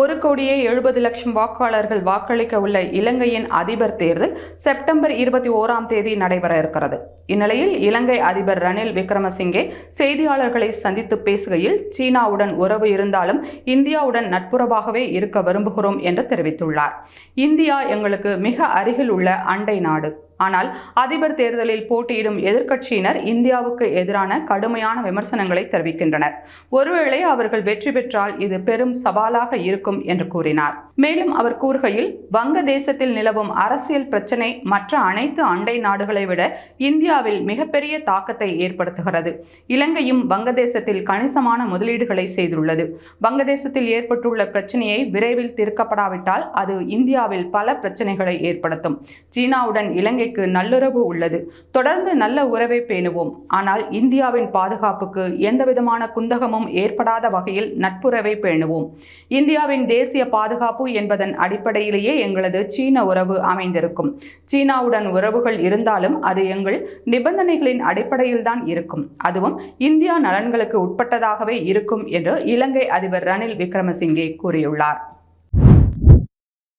ஒரு கோடியே எழுபது லட்சம் வாக்காளர்கள் வாக்களிக்க உள்ள இலங்கையின் அதிபர் தேர்தல் செப்டம்பர் இருபத்தி ஓராம் தேதி நடைபெற இருக்கிறது. இந்நிலையில் இலங்கை அதிபர் ரணில் விக்ரமசிங்கே செய்தியாளர்களை சந்தித்து பேசுகையில் சீனாவுடன் உறவு இருந்தாலும் இந்தியாவுடன் நட்புறவாகவே இருக்க விரும்புகிறோம் என்று தெரிவித்துள்ளார். இந்தியா எங்களுக்கு மிக அருகில் உள்ள அண்டை நாடு. ஆனால் அதிபர் தேர்தலில் போட்டியிடும் எதிர்க்கட்சியினர் இந்தியாவுக்கு எதிரான கடுமையான விமர்சனங்களை தெரிவிக்கின்றனர். ஒருவேளை அவர்கள் வெற்றி பெற்றால் இது பெரும் சவாலாக இருக்கும் என்று கூறினார். மேலும் அவர் கூறுகையில் வங்கதேசத்தில் நிலவும் அரசியல் பிரச்சினை மற்ற அனைத்து அண்டை நாடுகளை விட இந்தியாவில் மிகப்பெரிய தாக்கத்தை ஏற்படுத்துகிறது. இலங்கையும் வங்கதேசத்தில் கணிசமான முதலீடுகளை செய்துள்ளது. வங்கதேசத்தில் ஏற்பட்டுள்ள பிரச்சனையை விரைவில் தீர்க்கப்படாவிட்டால் அது இந்தியாவில் பல பிரச்சனைகளை ஏற்படுத்தும். சீனாவுடன் இலங்கை இலங்கைக்கு நல்லுறவு உள்ளது. தொடர்ந்து நல்ல உறவை பேணுவோம். ஆனால் இந்தியாவின் பாதுகாப்புக்கு எந்தவிதமான குந்தகமும் ஏற்படாத வகையில் நட்புறவை பேணுவோம். இந்தியாவின் தேசிய பாதுகாப்பு என்பதன் அடிப்படையிலேயே எங்களது சீன உறவு அமைந்திருக்கும். சீனாவுடன் உறவுகள் இருந்தாலும் அது எங்கள் நிபந்தனைகளின் அடிப்படையில் தான் இருக்கும். அதுவும் இந்தியா நலன்களுக்கு உட்பட்டதாகவே இருக்கும் என்று இலங்கை அதிபர் ரணில் விக்ரமசிங்கே கூறியுள்ளார்.